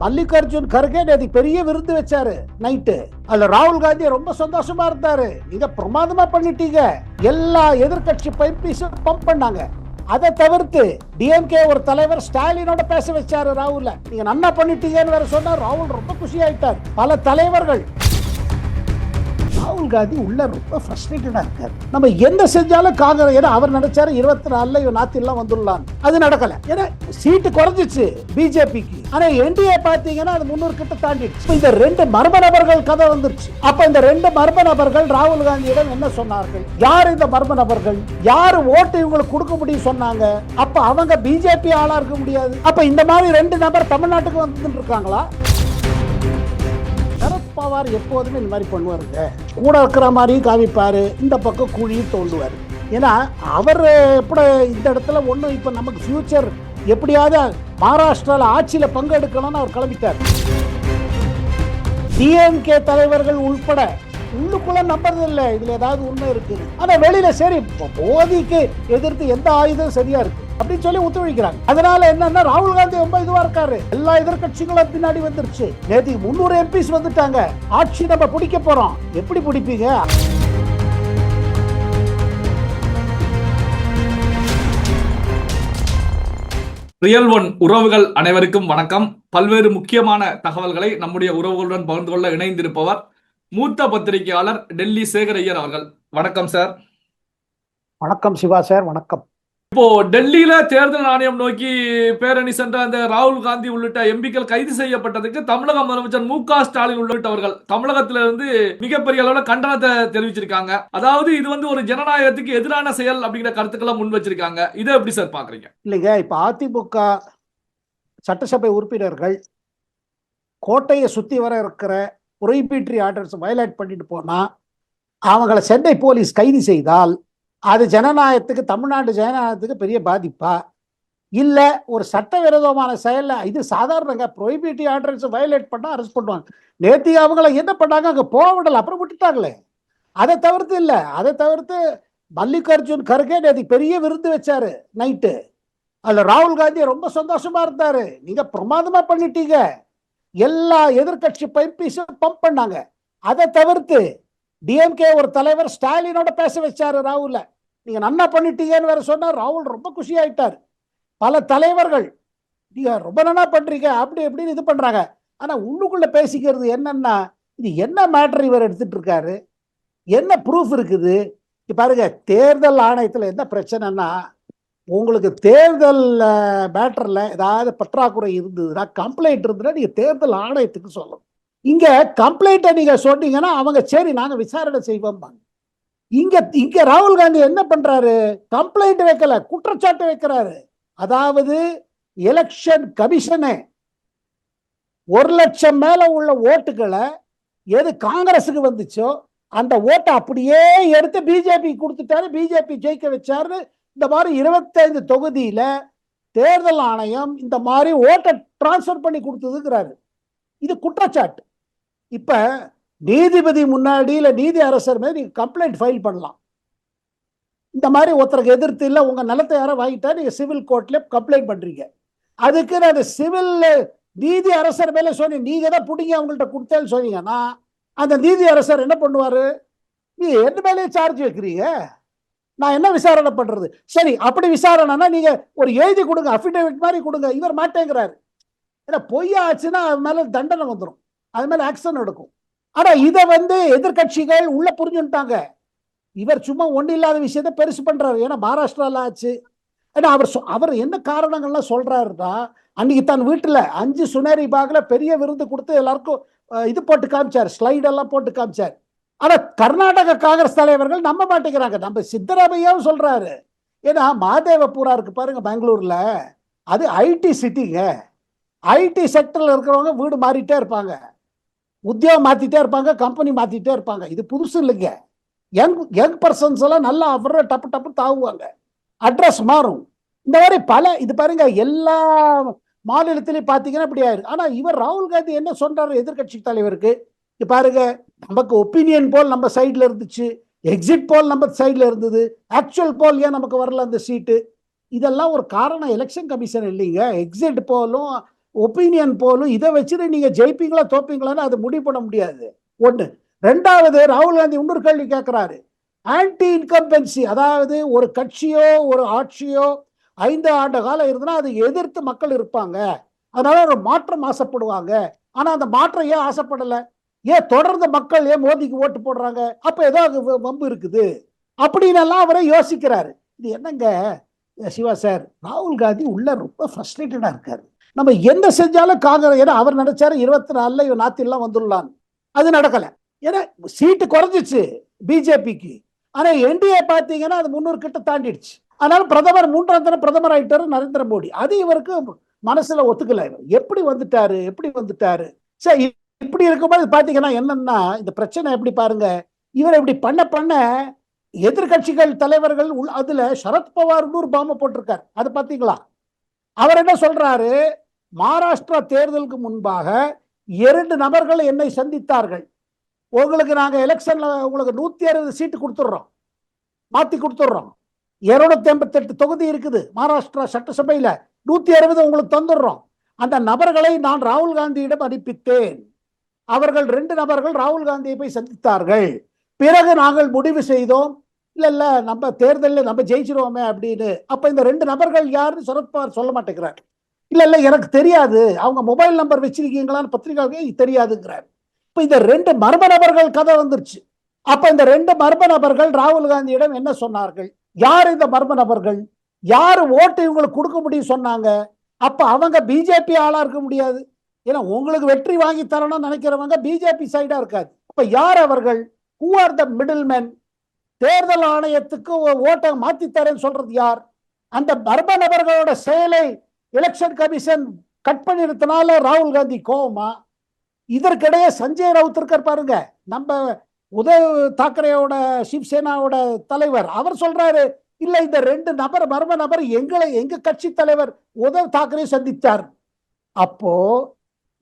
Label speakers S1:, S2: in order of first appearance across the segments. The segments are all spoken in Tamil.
S1: மல்லிகார்ஜுன் கர்கே நேற்று பெரிய விருந்து வச்சாரு நைட்டு. அதுல ராகுல் காந்தி ரொம்ப சந்தோஷமா இருந்தாரு. நீங்க பிரமாதமா பண்ணிட்டீங்க. எல்லா எதிர்க்கட்சி பைப்பீஸும் பம்ப் பண்ணாங்க. அதை தவிர்த்து டிஎம்கே ஒரு தலைவர் ஸ்டாலினோட பேச வச்சாரு ராகுல. நீங்க நன்னா பண்ணிட்டீங்கன்னு வேற சொன்னார் ராகுல் ரொம்ப குஷி ஆயிட்டார் பல தலைவர்கள் காந்தி உள்ள ரொம்ப ஃப்ரஸ்ட்ரேட்டடா இருக்காரு. நம்ம என்ன செஞ்சாலும் காங்கிரஸ் ஏன்னா அவர் நினைச்சாரு இருபத்தி நாலுல இவன் நாத்திலாம் வந்துடலாம் அது நடக்கல. ஏன்னா சீட்டு குறைஞ்சிச்சு பிஜேபிக்கு. ஆனா என்டிஏ பாத்தீங்கன்னா அது முன்னூறு கிட்ட தாண்டிடுச்சு. இந்த ரெண்டு மர்ம நபர்கள் கதை வந்துருச்சு அப்ப இந்த ரெண்டு மர்ம நபர்கள் ராகுல் காந்தியிடம் என்ன சொன்னார்கள்? யார் இந்த மர்ம நபர்கள்? யார் ஓட்டு இவங்களுக்கு கொடுக்க முடியும் சொன்னாங்க? அப்ப அவங்க பிஜேபி ஆளா இருக்க முடியாது. அப்ப இந்த மாதிரி ரெண்டு நபர் தமிழ்நாட்டுக்கு வந்துட்டு இருக்காங்களா? அப்பாவார் எப்போதுமே இந்த மாதிரி பண்ணுவாருங்க. கூட இருக்கிற மாதிரியும் காமிப்பாரு. இந்த பக்கம் குழியும் தோண்டுவார். ஏன்னா அவர் எப்படி இந்த இடத்துல ஒன்றும் இப்போ நமக்கு ஃபியூச்சர் எப்படியாவது மகாராஷ்டிராவில் ஆட்சியில் பங்கெடுக்கணும்னு அவர் கிளம்பிட்டார். டிஎம்கே தலைவர்கள் உள்பட உள்ளுக்குள்ள நம்புறது இல்லை. இதில் ஏதாவது உண்மை இருக்குது. ஆனால் வெளியில சரி இப்போ மோதிக்கு எதிர்த்து எந்த ஆயுதம் சரியாக இருக்குது அப்படின்னு சொல்லி ஒத்துழைக்கிறாங்க. அதனால என்னன்னா ராகுல் காந்தி ரொம்ப இதுவா இருக்காரு. எல்லா எதிர்கட்சிகளும் பின்னாடி வந்துருச்சு. நேற்றுக்கு முன்னூறு எம்பிஸ் வந்துட்டாங்க. ஆட்சி நம்ம பிடிக்க போறோம். எப்படி பிடிப்பீங்க?
S2: ரியல் ஒன் உறவுகள் அனைவருக்கும் வணக்கம். பல்வேறு முக்கியமான தகவல்களை நம்முடைய உறவுகளுடன் பகிர்ந்து கொள்ள இணைந்திருப்பவர் மூத்த பத்திரிகையாளர் டெல்லி சேகர் ஐயர் அவர்கள். வணக்கம் சார்.
S1: வணக்கம் சிவா சார். வணக்கம்.
S2: இப்போ டெல்லியில தேர்தல் ஆணையம் நோக்கி பேரணி சென்ற அந்த ராகுல் காந்தி உள்ளிட்ட எம்பிக்கள் கைது செய்யப்பட்டதுக்கு தமிழக முதலமைச்சர் மு க ஸ்டாலின் உள்ளிட்டவர்கள் தமிழகத்தில இருந்து மிகப்பெரிய அளவுல கண்டனத்தை தெரிவிச்சிருக்காங்க. அதாவது இது வந்து ஒரு ஜனநாயகத்துக்கு எதிரான செயல் அப்படிங்கிற கருத்துக்களை முன் வச்சிருக்காங்க. இதை எப்படி சார் பாக்குறீங்க?
S1: இல்லைங்க இப்ப அதிமுக சட்டசபை உறுப்பினர்கள் கோட்டையை சுத்தி வர இருக்கிற ப்ரொஹிபிட்ரி ஆர்டர்ஸ் வயலேட் பண்ணிட்டு போனா அவங்களை சென்னை போலீஸ் கைது செய்தால் அது ஜனநாயகத்துக்கு தமிழ்நாடு ஜனநாயகத்துக்கு பெரிய பாதிப்பா? இல்லை ஒரு சட்டவிரோதமான செயலில் இது சாதாரணங்க ப்ரொஹிபிட்ரி ஆர்டர்ஸ் வயலேட் பண்ணால் அரெஸ்ட் பண்ணுவாங்க. நேத்தி அவங்கள என்ன பண்ணாங்க அங்கே போக விடல அப்புறம் விட்டுட்டாங்களே. அதை தவிர்த்து இல்லை அதை தவிர்த்து மல்லிகார்ஜுன் கர்கே நேற்று பெரிய விருந்து வச்சாரு நைட்டு அதில் ராகுல் காந்தி ரொம்ப சந்தோஷமா இருந்தாரு. நீங்க பிரமாதமா பண்ணிட்டீங்க. எல்லா எதிர்க்கட்சி பைப்பீஸும் பம்ப் பண்ணாங்க. அதை தவிர்த்து டிஎம்கே ஒரு தலைவர் ஸ்டாலினோட பேச வச்சாரு ராகுல. நீங்க நன்னா பண்ணிட்டீங்கன்னு வேற சொன்னார் ராகுல் ரொம்ப குஷி ஆயிட்டார் பல தலைவர்கள் நீங்க ரொம்ப நன்னா பண்றீங்க அப்படி இப்படின்னு இது பண்றாங்க. ஆனா உள்ளுக்குள்ள பேசிக்கிறது என்னன்னா இது என்ன மேட்டர் இவர் எடுத்துட்டு இருக்காரு என்ன ப்ரூஃப் இருக்குது? பாருங்க தேர்தல் ஆணையத்துல என்ன பிரச்சனைன்னா உங்களுக்கு தேர்தல் மேட்டர்ல ஏதாவது பற்றாக்குறை இருந்ததுன்னா கம்ப்ளைண்ட் இருந்ததுன்னா நீங்க தேர்தல் ஆணையத்துக்கு சொல்லணும். இங்க கம்ப்ளைண்ட்டை நீங்க சொன்னீங்கன்னா அவங்க சரி நாங்க விசாரணை செய்வோம் இங்க இங்க ராகுல் காந்தி என்ன பண்றாரு? கம்ப்ளைண்ட் வைக்கல குற்றச்சாட்டு வைக்கிறாரு. அதாவது எலெக்ஷன் கமிஷனே ஒரு லட்சம் மேல உள்ள ஓட்டுகளை எது காங்கிரஸுக்கு வந்துச்சோ அந்த ஓட்டை அப்படியே எடுத்து பிஜேபி கொடுத்துட்டாரு. பிஜேபி ஜெயிக்க வச்சாரு. இந்த மாதிரி இருபத்தைந்து தொகுதியில தேர்தல் ஆணையம் இந்த மாதிரி ஓட்டை டிரான்ஸ்ஃபர் பண்ணி கொடுத்ததுங்கிறாரு. இது குற்றச்சாட்டு. இப்ப நீதிபதி முன்னாடி இல்ல நீதி அரசர் மேல நீங்க கம்ப்ளைண்ட் ஃபைல் பண்ணலாம். இந்த மாதிரி ஒருத்தருக்கு எதிர்த்து இல்ல உங்க நிலத்தை யாரோ வாங்கிட்டா நீங்க சிவில் கோர்ட்ல கம்ப்ளைண்ட் பண்றீங்க. அதுக்கு அந்த சிவில் நீதி அரசர் மேல சொல்லி நீங்க தான் பிடிங்க அவங்கள்ட்ட கொடுத்தேன்னு சொன்னீங்கன்னா அந்த நீதி அரசர் என்ன பண்ணுவாரு? நீ என்ன மேலேயே சார்ஜ் வைக்கிறீங்க? நான் என்ன விசாரணை பண்றது? சரி அப்படி விசாரணைனா நீங்க ஒரு எழுதி கொடுங்க அஃபிடேவிட் மாதிரி கொடுங்க இவர் மாட்டேங்கிறாரு. ஏன்னா பொய்யா ஆச்சுன்னா அது மேல தண்டனை வந்துடும் அது மேலே ஆக்ஷன் எடுக்கும் ஆனால் இதை வந்து எதிர்கட்சிகள் உள்ள புரிஞ்சுட்டாங்க இவர் சும்மா ஒன்றும் இல்லாத விஷயத்த பெருசு பண்ணுறாரு ஏன்னா மகாராஷ்டிராவில் ஆச்சு. ஏன்னா அவர் சொ- அவர் என்ன காரணங்கள்லாம் சொல்கிறாருன்னா அன்னைக்கு தன் வீட்டில் அஞ்சு சுனேரி பாகில் பெரிய விருது கொடுத்து எல்லாருக்கும் இது போட்டு காமிச்சார். ஸ்லைடெல்லாம் போட்டு காமிச்சார். ஆனால் கர்நாடக காங்கிரஸ் தலைவர்கள் நம்ப மாட்டேங்கிறாங்க. நம்ம சித்தராமையாவும் சொல்கிறாரு ஏன்னா மாதேவபுரா இருக்கு பாருங்க பெங்களூரில். அது ஐடி சிட்டிங்க. ஐடி செக்டரில் இருக்கிறவங்க வீடு மாறிட்டே இருப்பாங்க. உத்தியோகம் மாத்திட்டே இருப்பாங்க கம்பெனி மாத்திட்டே இருப்பாங்க. இது புதுசு இல்லைங்க. யங் யங் பர்சன்ஸ் எல்லாம் நல்லா அவர டப்பு டப்பு தாவுவாங்க. அட்ரஸ் மாறும். இந்த மாதிரி பல இது பாருங்க எல்லா மாநிலத்திலையும் பார்த்தீங்கன்னா இப்படி ஆயிரு. ஆனால் இவர் ராகுல் காந்தி என்ன சொல்றாரு எதிர்கட்சி தலைவருக்கு? பாருங்க நமக்கு ஒப்பீனியன் போல் நம்ம சைடில் இருந்துச்சு. எக்ஸிட் போல் நம்ம சைடில் இருந்தது. ஆக்சுவல் போல் ஏன் நமக்கு வரல அந்த சீட்டு இதெல்லாம் ஒரு காரணம் எலெக்ஷன் கமிஷன் இல்லைங்க. எக்ஸிட் போலும் ஒப்பீனியன் போலும் இதை வச்சுட்டு நீங்கள் ஜெயிப்பீங்களா தோப்பீங்களான்னு அது முடிவு பண்ண முடியாது. ஒன்று ரெண்டாவது ராகுல் காந்தி இன்னொரு கேள்வி கேட்குறாரு. ஆன்டி இன்கம்பென்சி அதாவது ஒரு கட்சியோ ஒரு ஆட்சியோ ஐந்து ஆண்டு காலம் இருந்ததுன்னா அதை எதிர்த்து மக்கள் இருப்பாங்க. அதனால ஒரு மாற்றம் ஆசைப்படுவாங்க. ஆனால் அந்த மாற்றம் ஏன் ஆசைப்படலை? ஏன் தொடர்ந்து மக்கள் ஏன் மோதிக்கு ஓட்டு போடுறாங்க? அப்போ ஏதோ வம்பு இருக்குது. அப்படின்னெல்லாம் அவரை யோசிக்கிறாரு. இது என்னங்க சிவா சார் ராகுல் காந்தி உள்ள ரொம்ப ஃப்ரஸ்ட்ரேட்டடாக இருக்காரு. நம்ம என்ன செஞ்சாலும் காங்கிரஸ் ஏன்னா அவர் நினைச்சாரு இருபத்தி நாலுல இவன் நாத்திலாம் வந்துடலான்னு. அது நடக்கல. ஏன்னா சீட்டு குறைஞ்சிச்சு பிஜேபிக்கு. ஆனா என்டிஏ பாத்தீங்கன்னா அது முன்னூறு கிட்ட தாண்டிடுச்சு. அதனால பிரதமர் மூன்றாம் தடவை பிரதமர் ஆயிட்டாரு நரேந்திர மோடி. அது இவருக்கு மனசுல ஒத்துக்கல இவர். எப்படி வந்துட்டாரு? எப்படி வந்துட்டாரு? சரி இப்படி இருக்கும்போது பாத்தீங்கன்னா என்னன்னா இந்த பிரச்சனை எப்படி பாருங்க. இவர் இப்படி பண்ண பண்ண எதிர்கட்சிகள் தலைவர்கள் உள் அதுல சரத்பவார்னு ஒரு பாம்பை போட்டிருக்காரு. அது பாத்தீங்களா அவர் என்ன சொல்றாரு? மகாராஷ்டிரா தேர்தலுக்கு முன்பாக இரண்டு நபர்கள் என்னை சந்தித்தார்கள். உங்களுக்கு நாங்கள் எலெக்ஷன்ல உங்களுக்கு நூத்தி அறுபது சீட்டு கொடுத்துட்றோம். மாத்தி கொடுத்துட்றோம். இருநூத்தி எண்பத்தெட்டு தொகுதி இருக்குது. மகாராஷ்டிரா சட்டசபையில நூத்தி அறுபது உங்களுக்கு தந்துடுறோம். அந்த நபர்களை நான் ராகுல் காந்தியிடம் அனுப்பித்தேன். அவர்கள் ரெண்டு நபர்கள் ராகுல் காந்தியை போய் சந்தித்தார்கள். பிறகு நாங்கள் முடிவு செய்தோம். இல்லை இல்லை நம்ம தேர்தலில் நம்ம ஜெயிச்சிருவோமே அப்படின்னு. அப்போ இந்த ரெண்டு நபர்கள் யாருன்னு சரத்பவார் சொல்ல மாட்டேங்கிறார். இல்ல இல்ல எனக்கு தெரியாது. அவங்க மொபைல் நம்பர் வச்சிருக்கீங்களான்னு பத்திரிகைக்கு தெரியாதுங்கிறார். இப்போ இந்த ரெண்டு மர்ம நபர்கள் கதை வந்துருச்சு. அப்போ இந்த ரெண்டு மர்ம நபர்கள் ராகுல் காந்தியிடம் என்ன சொன்னார்கள்? யார் இந்த மர்ம நபர்கள்? யாரு ஓட்டு இவங்களுக்கு கொடுக்க முடியும் சொன்னாங்க? அப்ப அவங்க பிஜேபி ஆளாக இருக்க முடியாது. ஏன்னா உங்களுக்கு வெற்றி வாங்கி தரணும்னு நினைக்கிறவங்க பிஜேபி சைடாக இருக்காது. அப்போ யார் அவர்கள்? Who are the middle man தேர்தல் ஆணையத்துக்கு ஓ- ஓட்டை மாத்தி தரேன்னு சொல்றது யார்? அந்த மர்ம நபர்களோட செயலை எலெக்ஷன் கமிஷன் கட் பண்ணிருத்தனால ராகுல் காந்தி கோவமா? இதற்கிடையே சஞ்சய் ரவுத் இருக்கார் பாருங்க. நம்ம உதவ் தாக்கரேயோட சிவசேனாவோட தலைவர் அவர் சொல்றாரு இல்ல இந்த ரெண்டு நபர் மர்ம நபர் எங்களை எங்க கட்சி தலைவர் உதவ் தாக்கரே சந்தித்தார் அப்போ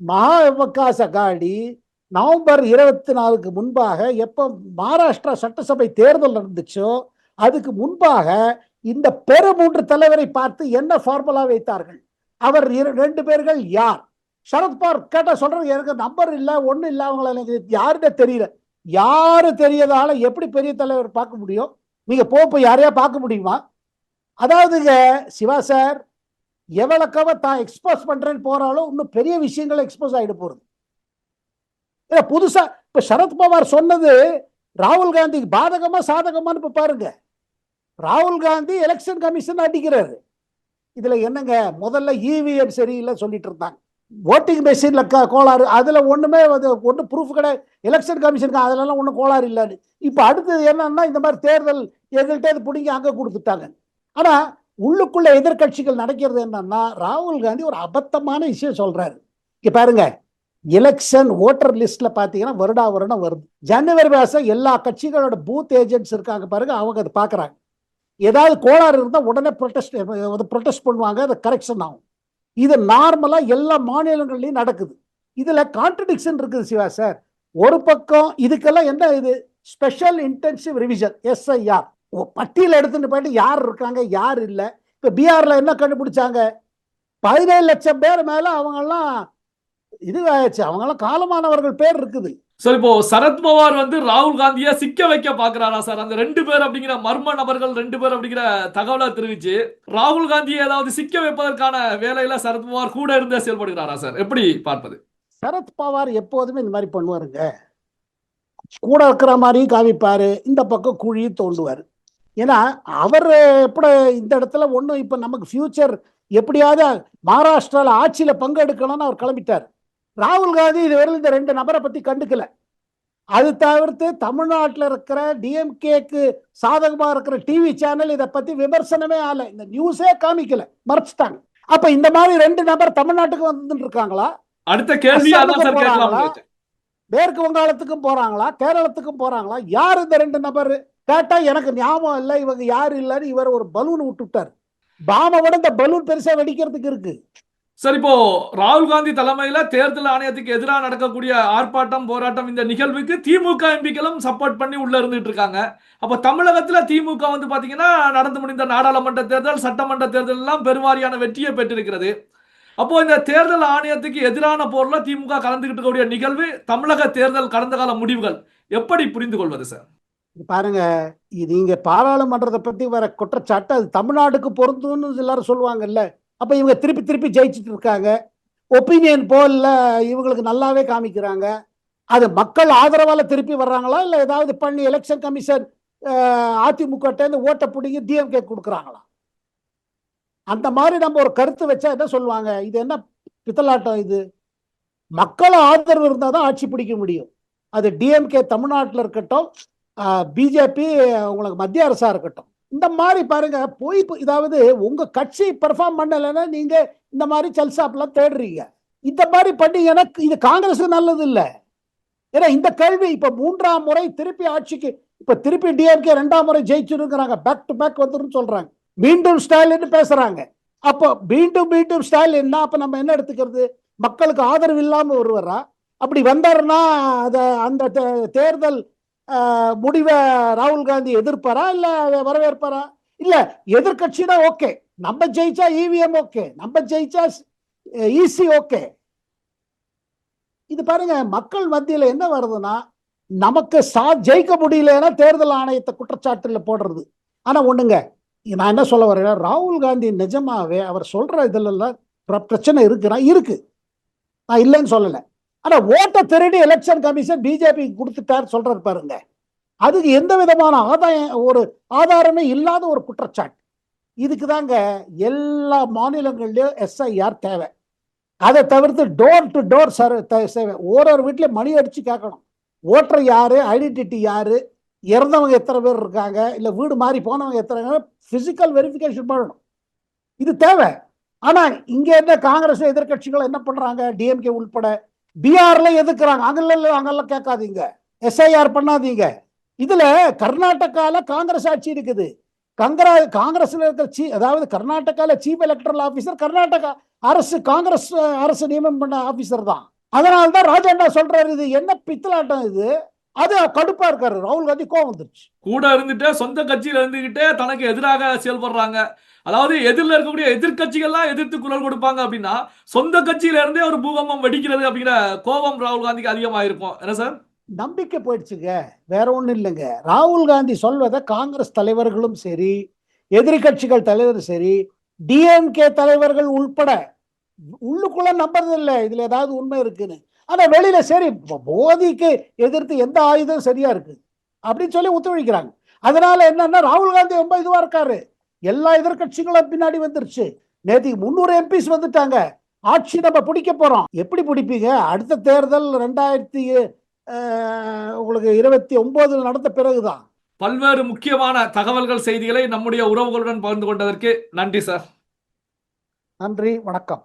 S1: மகா விகாஸ் அகாடி நவம்பர் இருபத்தி நாலுக்கு முன்பாக எப்போ மகாராஷ்டிரா சட்டசபை தேர்தல் நடந்துச்சோ அதுக்கு முன்பாக இந்த பெரு மூன்று தலைவரை பார்த்து என்ன ஃபார்முலா வைத்தார்கள்? அவர் இரு- ரெண்டு பேர்கள் யார்? சரத்பவார் கேட்டால் சொல்றது எனக்கு நம்பர் இல்லை ஒன்றும் இல்லை அவங்கள எனக்கு யாருன்னு தெரியல. யாரு தெரியதால எப்படி பெரிய தலைவர் பார்க்க முடியும்? நீங்க போப்ப போய் யாரையா பார்க்க முடியுமா? அதாவதுங்க சிவா சார் எவ்வளவுக்கவ தான் எக்ஸ்போஸ் பண்றேன்னு போறாலும் இன்னும் பெரிய விஷயங்கள் எக்ஸ்போஸ் ஆகிட போகிறது ஏன்னா புதுசா இப்ப சரத்பவார் சொன்னது ராகுல் காந்திக்கு பாதகமா சாதகமான்னு இப்ப பாருங்க. ராகுல் காந்தி எலெக்ஷன் கமிஷன் அடிக்கிறாரு. இதுல என்னங்க? முதல்ல இவிஎம் சரியில்லை சொல்லிட்டு இருந்தாங்க. ஓட்டிங் மெஷின்ல கோளாறு அதுல ஒண்ணுமே அது ஒன்றும் ப்ரூஃப் கிடையாது எலெக்ஷன் கமிஷனுக்கு அதுலலாம் ஒன்றும் கோளாறு இல்லைன்னு. இப்போ அடுத்தது என்னன்னா இந்த மாதிரி தேர்தல் எங்கள்கிட்ட இது பிடிங்கி அங்கே கொடுத்துட்டாங்க. ஆனா உள்ளுக்குள்ள எதிர்க்கட்சிகள் நடக்கிறது என்னன்னா ராகுல் காந்தி ஒரு அபத்தமான விஷயம் சொல்றாரு. இங்க பாருங்க. எலெக்ஷன் ஓட்டர் லிஸ்ட்ல பார்த்தீங்கன்னா வருடா வருடம் வருது. ஜனவரி மாதம் எல்லா கட்சிகளோட பூத் ஏஜென்ட்ஸ் இருக்காங்க பாருங்க அவங்க அதை பார்க்குறாங்க ஏதாவது கோளாறு இருந்தால் உடனே ப்ரொட்டஸ்ட் ப்ரொட்டஸ்ட் பண்ணுவாங்க அது கரெக்ஷன் ஆகும். இது நார்மலாக எல்லா மாநிலங்கள்லையும் நடக்குது. இதில் கான்ட்ரடிக்ஷன் இருக்குது சிவா சார் ஒரு பக்கம் இதுக்கெல்லாம் என்ன இது? ஸ்பெஷல் இன்டென்சிவ் ரிவிஷன் எஸ்ஐஆர் பட்டியல் எடுத்துட்டு போயிட்டு யார் இருக்காங்க யார் இல்லை? இப்போ பிஆரில் என்ன கண்டுபிடிச்சாங்க? பதினேழு லட்சம் பேர் மேலே அவங்கெல்லாம் எல்லாம் இது ஆயிடுச்சு அவங்க எல்லாம் காலமானவர்கள் பேர் இருக்குது.
S2: சார் இப்போ சரத்பவார் வந்து ராகுல் காந்தியை சிக்க வைக்க பாக்குறாரா சார்? அந்த ரெண்டு பேர் அப்படிங்கிற மர்ம நபர்கள் ரெண்டு பேர் அப்படிங்கிற தகவலை தெரிவிச்சு ராகுல் காந்தியை ஏதாவது சிக்க வைப்பதற்கான வேலையில சரத்பவார் கூட இருந்தே செயல்படுகிறாரா சார்? எப்படி பார்ப்பது?
S1: சரத் பவார் எப்போதுமே இந்த மாதிரி பண்ணுவாருங்க. கூட இருக்கிற மாதிரியும் காமிப்பாரு. இந்த பக்கம் குழியும் தோண்டுவார். ஏன்னா அவர் எப்படி இந்த இடத்துல ஒன்றும் இப்போ நமக்கு ஃபியூச்சர் எப்படியாவது மகாராஷ்டிரால ஆட்சியில பங்கெடுக்கணும்னு அவர் கிளம்பிட்டார். ராகுல் காந்தி இதுவரையில் இந்த ரெண்டு நபரை பத்தி கண்டுக்கல. அது தவிர்த்து தமிழ்நாட்டில் இருக்கிற டிஎம்கேக்கு சாதகமா இருக்கிற டிவி சேனல் இதை பத்தி விமர்சனமே ஆகல. இந்த நியூஸே காமிக்கல. மறைச்சிட்டாங்க அப்ப இந்த மாதிரி ரெண்டு நபர் தமிழ்நாட்டுக்கு வந்துட்டு இருக்காங்களா
S2: அடுத்த
S1: போறாங்களா? மேற்கு வங்காளத்துக்கும் போறாங்களா? கேரளத்துக்கும் போறாங்களா? யார் இந்த ரெண்டு நபர்? கேட்டா எனக்கு ஞாபகம் இல்லை. இவங்க யாரு இல்லைன்னு இவர் ஒரு பலூன் விட்டுட்டார். பாம விட இந்த பலூன் பெருசா வெடிக்கிறதுக்கு இருக்கு.
S2: சார் இப்போ ராகுல் காந்தி தலைமையில தேர்தல் ஆணையத்துக்கு எதிராக நடக்கக்கூடிய ஆர்ப்பாட்டம் போராட்டம் இந்த நிகழ்வுக்கு திமுக எம்பிக்களும் சப்போர்ட் பண்ணி உள்ள இருந்துட்டு இருக்காங்க. அப்ப தமிழகத்துல திமுக வந்து பாத்தீங்கன்னா நடந்து முடிந்த நாடாளுமன்ற தேர்தல் சட்டமன்ற தேர்தல் எல்லாம் பெருவாரியான வெற்றியை பெற்றிருக்கிறது. அப்போ இந்த தேர்தல் ஆணையத்துக்கு எதிரான போர்ல திமுக கலந்துகிட்டு இருக்கக்கூடிய நிகழ்வு தமிழக தேர்தல் கடந்த கால முடிவுகள். எப்படி புரிந்து கொள்வது சார்?
S1: பாருங்க இது இங்க பாராளுமன்றத்தை பத்தி வர குற்றச்சாட்டு அது தமிழ்நாட்டுக்கு பொருந்தும்னு எல்லாரும் சொல்லுவாங்கல்ல. அப்போ இவங்க திருப்பி திருப்பி ஜெயிச்சுட்டு இருக்காங்க. ஒப்பீனியன் போல்ல இவங்களுக்கு நல்லாவே காமிக்கிறாங்க. அது மக்கள் ஆதரவால் திருப்பி வர்றாங்களா? இல்லை ஏதாவது பண்ணி எலெக்ஷன் கமிஷன் அதிமுகட்டேருந்து ஓட்டை பிடிங்கி டிஎம்கே கொடுக்குறாங்களா? அந்த மாதிரி நம்ம ஒரு கருத்து வச்சா என்ன சொல்லுவாங்க? இது என்ன பித்தலாட்டம் இது? மக்கள் ஆதரவு இருந்தால் தான் ஆட்சி பிடிக்க முடியும். அது டிஎம்கே தமிழ்நாட்டில் இருக்கட்டும் பிஜேபி உங்களுக்கு மத்திய அரசாக இருக்கட்டும். இந்த மாதிரி பாருங்க போய் இதாவது உங்க கட்சி பெர்ஃபார்ம் பண்ணலைன்னா நீங்க இந்த மாதிரி செல்சாப்லாம் தேடுறீங்க. இந்த மாதிரி பண்ணீங்கன்னா இது காங்கிரஸுக்கு நல்லது இல்லை. ஏன்னா இந்த கேள்வி இப்ப மூன்றாம் முறை திருப்பி ஆட்சிக்கு இப்ப திருப்பி டிஎம்கே ரெண்டாம் முறை ஜெயிச்சிருக்கிறாங்க. பேக் டு பேக் வந்துருன்னு சொல்றாங்க. மீண்டும் ஸ்டாலின் பேசுறாங்க. அப்போ மீண்டும் மீண்டும் ஸ்டாலின் அப்ப நம்ம என்ன எடுத்துக்கிறது? மக்களுக்கு ஆதரவு இல்லாம ஒருவரா? அப்படி வந்தாருன்னா அத அந்த தே- தேர்தல் முடிவை ராகுல் காந்தி எதிர்ப்பாரா இல்ல வரவேற்பாரா? இல்ல எதிர்கட்சினா ஓகே. நம்ம ஜெயிச்சா இவிஎம் ஓகே. நம்ம ஜெயிச்சா ஈசி ஓகே. இது பாருங்க மக்கள் மத்தியில என்ன வருதுன்னா நமக்கு சா ஜெயிக்க முடியலன்னா தேர்தல் ஆணையத்தை குற்றச்சாட்டுல போடுறது. ஆனா ஒண்ணுங்க நான் என்ன சொல்ல வரேன் ராகுல் காந்தி நிஜமாவே அவர் சொல்ற இதுல பிரச்சனை இருக்குன்னா இருக்கு. நான் இல்லைன்னு சொல்லலை. ஆனா ஓட்ட திருடி எலெக்ஷன் கமிஷன் பிஜேபி கொடுத்துட்டார் சொல்றாரு பாருங்க. அதுக்கு எந்த விதமான ஆதாயம் ஒரு ஆதாரமே இல்லாத ஒரு குற்றச்சாட்டு. இதுக்கு தாங்க எல்லா மாநிலங்கள்லயும் எஸ்ஐஆர் தேவை. அதை தவிர்த்து டோர் டு டோர் சேவை ஒரு ஒரு வீட்லயும் மணி அடிச்சு கேட்கணும். ஓட்டர் யாரு ஐடென்டிட்டி யாரு இறந்தவங்க எத்தனை பேர் இருக்காங்க இல்ல வீடு மாறி போனவங்க எத்தனை பிசிக்கல் வெரிஃபிகேஷன் பண்ணணும். இது தேவை. ஆனா இங்க என்ன காங்கிரஸ் எதிர்கட்சிகள் என்ன பண்றாங்க? டிஎம்கே உள்பட பீகார்ல எதுக்குறாங்க? அங்கெல்லாம் அங்கெல்லாம் கேட்காதீங்க. எஸ்ஐஆர் பண்ணாதீங்க. இதுல கர்நாடகால காங்கிரஸ் ஆட்சி இருக்குது. கங்கரா காங்கிரஸ்ல இருக்கிற சீ அதாவது கர்நாடகால சீஃப் எலக்ட்ரல் ஆபீசர் கர்நாடகா அரசு காங்கிரஸ் அரசு நியமனம் பண்ண ஆபீசர் தான். அதனால தான் ராஜாண்ணா சொல்றாரு இது. என்ன பித்தலாட்டம் இது? அது கடுப்பா இருக்காரு. ராகுல் காந்தி கோவம் வந்துருச்சு.
S2: கூட இருந்துட்டு சொந்த கட்சியில இருந்துகிட்டே தனக்கு எதிராக செயல்படுறாங்க. அதாவது எதிரில் இருக்கக்கூடிய எதிர்க்கட்சிகள்லாம் எதிர்த்து குரல் கொடுப்பாங்க அப்படின்னா சொந்த கட்சியில இருந்தே ஒரு பூகம்பம் வெடிக்கிறது அப்படிங்கிற கோபம் ராகுல் காந்திக்கு அதிகமா இருக்கும் என்ன சார்?
S1: நம்பிக்கை போயிடுச்சுங்க. வேற ஒண்ணும் இல்லைங்க. ராகுல் காந்தி சொல்வதை காங்கிரஸ் தலைவர்களும் சரி எதிர்க்கட்சிகள் தலைவரும் சரி டிஎம்கே தலைவர்கள் உள்பட உள்ளுக்குள்ள நம்புறது இல்ல இதுல ஏதாவது உண்மை இருக்குன்னு. ஆனா வெளியில சரி மோதிக்கு எதிர்த்து எந்த ஆயுதம் சரியா இருக்கு? அப்படின்னு சொல்லி ஒத்துழைக்கிறாங்க. அதனால என்னன்னா ராகுல் காந்தி ரொம்ப இதுவா இருக்காரு. எல்லா எதிர்க்கட்சிகளும் பின்னாடி வந்துருச்சு. நேற்றுக்கு முந்நூறு எம்பிஸ் வந்துட்டாங்க. ஆட்சி நம்ம பிடிக்க போறோம். எப்படி பிடிப்பீங்க? அடுத்த தேர்தல் ரெண்டாயிரத்தி உங்களுக்கு இருபத்தி ஒன்பதுல நடந்த பிறகுதான்.
S2: பல்வேறு முக்கியமான தகவல்கள் செய்திகளை நம்முடைய உறவுகளுடன் பகிர்ந்து கொண்டதற்கு நன்றி சார்.
S1: நன்றி வணக்கம்.